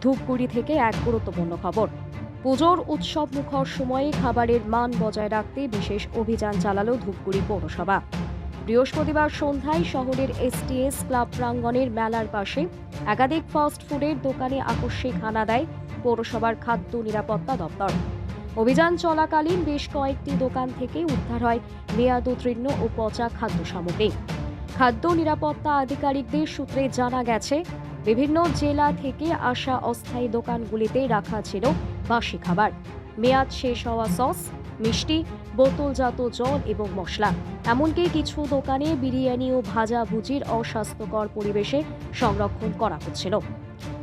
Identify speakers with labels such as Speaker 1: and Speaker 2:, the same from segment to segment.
Speaker 1: ধূপগুড়ি থেকে এক গুরুত্বপূর্ণ খবর। পুজোর উৎসব মুখর সময়ে খাবারের মান বজায় রাখতে বিশেষ অভিযান চালালো ধূপগুড়ি পৌরসভা। বৃহস্পতিবার সন্ধ্যায় শহরের এসটিএস ক্লাব প্রাঙ্গণের মেলার পাশে একাধিক ফাস্ট ফুডের দোকানে আকস্মিক হানা দেয় পৌরসভার খাদ্য নিরাপত্তা দপ্তর। অভিযান চলাকালীন বেশ কয়েকটি দোকান থেকে উদ্ধার হয় মেয়াদ উত্তীর্ণ ও পচা খাদ্য সামগ্রী। খাদ্য নিরাপত্তা আধিকারিকদের সূত্রে জানা গেছে বিভিন্ন জেলা থেকে আসা অস্থায়ী দোকানগুলিতে রাখা ছিল বাসি খাবার। মেয়াদ শেষ হওয়া সস, মিষ্টি, বোতলজাত জল এবং মশলা। এমনকি কিছু দোকানে বিরিয়ানি ও ভাজা ভুজির অস্বাস্থ্যকর পরিবেশে সংরক্ষণ করা হচ্ছিল।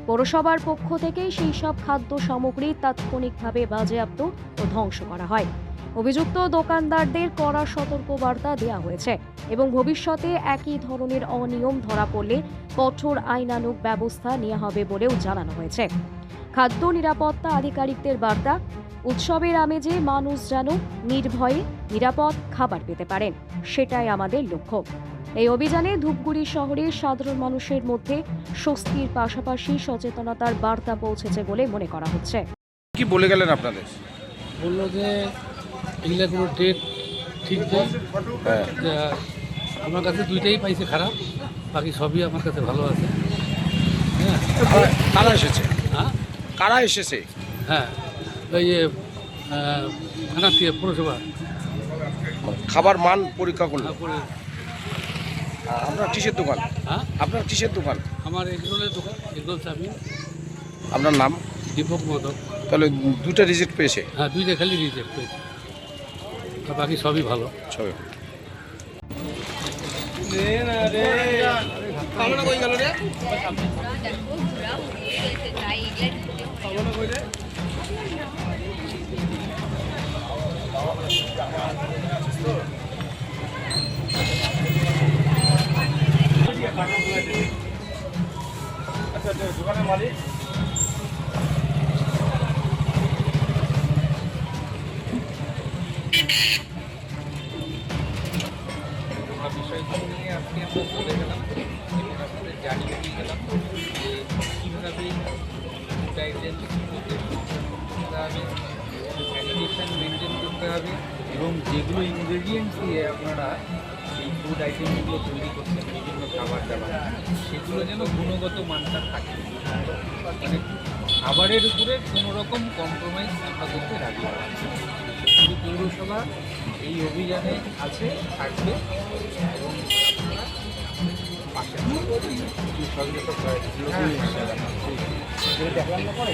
Speaker 1: পৌরসভার পক্ষ থেকে সেই সব খাদ্য সামগ্রী তাৎক্ষণিকভাবে বাজেয়াপ্ত ও ধ্বংস করা হয়। অভিযুক্ত দোকানদারদের কড়া সতর্কবার্তা দেওয়া হয়েছে এবং ভবিষ্যতে একই ধরনের অনিয়ম ধরা পড়লে কঠোর আইনানুগ ব্যবস্থা নেওয়া হবে বলেও জানানো হয়েছে। খাদ্য নিরাপত্তা আধিকারিকদের বার্তা উৎসবের আমেজে মানুষ যেন নির্ভয়ে নিরাপদ খাবার পেতে পারেন সেটাই আমাদের লক্ষ্য। এই অভিযানে ধূপগুড়ি শহরে সাধারণ মানুষের মধ্যে স্বস্তির পাশাপাশি সচেতনতার বার্তা পৌঁছেছে বলে মনে করা হচ্ছে।
Speaker 2: কি বলে গেলেন আপনাদের?
Speaker 3: বলল যে এগুলো কোনো ডেট ঠিক নেই।
Speaker 2: হ্যাঁ।
Speaker 3: আমার কাছে দুইটাই পাইছে খারাপ বাকি সবই আমার কাছে ভালো আছে। হ্যাঁ।
Speaker 2: কারা- এসেছে?
Speaker 3: হ্যাঁ?
Speaker 2: কারা এসেছে?
Speaker 3: হ্যাঁ। ওই যে থানার থেকে পৌরসভা।
Speaker 2: খাবার মান পরীক্ষা করল। আপনার কিসের দোকান?
Speaker 3: হ্যাঁ?
Speaker 2: আপনার কিসের দোকান?
Speaker 3: আমার এগরোলের দোকান এগরোল চাবি।
Speaker 2: আপনার নাম?
Speaker 3: দীপক মদক।
Speaker 2: তাহলে দুটা রিজেক্ট পেয়েছে?
Speaker 3: হ্যাঁ দুইটা খালি রিজেক্ট আর বাকি সবই ভালো।
Speaker 2: সবাই
Speaker 4: দেখো ঘোরা উড়িয়ে
Speaker 5: আজকে আমরা বলে গেলাম এবং আপনাদের জানিয়ে দিয়ে গেলাম যে কীভাবে গাইডলাইন করতে হবে স্যানিটেশন মেনটেন করতে হবে এবং যেগুলো ইনগ্রেডিয়েন্টস দিয়ে আপনারা এই ফুড আইটেমগুলো তৈরি করছেন, বিভিন্ন খাবার দাবার, সেগুলো যেন গুণগত মানটা থাকে মানে খাবারের উপরে কোনো রকম কম্প্রোমাইজ আমরা করতে। শুধু পৌরসভা এই অভিযানে আছে, থাকবে এবং থাকবেন। সহযোগিতা করে